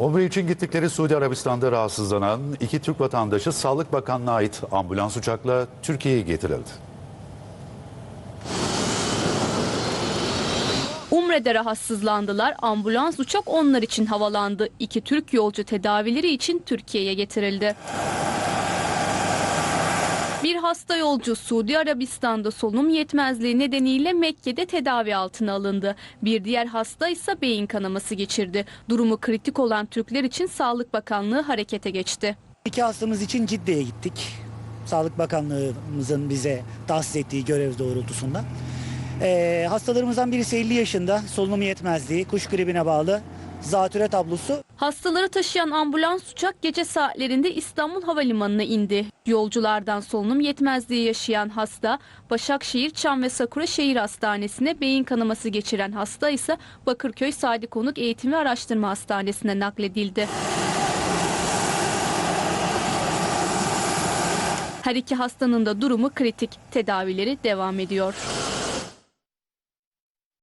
Umre için gittikleri Suudi Arabistan'da rahatsızlanan iki Türk vatandaşı Sağlık Bakanlığı'na ait ambulans uçakla Türkiye'ye getirildi. Umre'de rahatsızlandılar. Ambulans uçak onlar için havalandı. İki Türk yolcu tedavileri için Türkiye'ye getirildi. Bir hasta yolcu Suudi Arabistan'da solunum yetmezliği nedeniyle Mekke'de tedavi altına alındı. Bir diğer hasta ise beyin kanaması geçirdi. Durumu kritik olan Türkler için Sağlık Bakanlığı harekete geçti. İki hastamız için Cidde'ye gittik. Sağlık Bakanlığımızın bize tahsis ettiği görev doğrultusunda. Ee, hastalarımızdan birisi 50 yaşında, solunum yetmezliği, kuş gribine bağlı, zatüre tablosu. Hastaları taşıyan ambulans uçak gece saatlerinde İstanbul Havalimanı'na indi. Yolculardan solunum yetmezliği yaşayan hasta Başakşehir, Çam ve Sakura Şehir Hastanesi'ne beyin kanaması geçiren hasta ise Bakırköy Sadi Konuk Eğitim ve Araştırma Hastanesi'ne nakledildi. Her iki hastanın da durumu kritik. Tedavileri devam ediyor.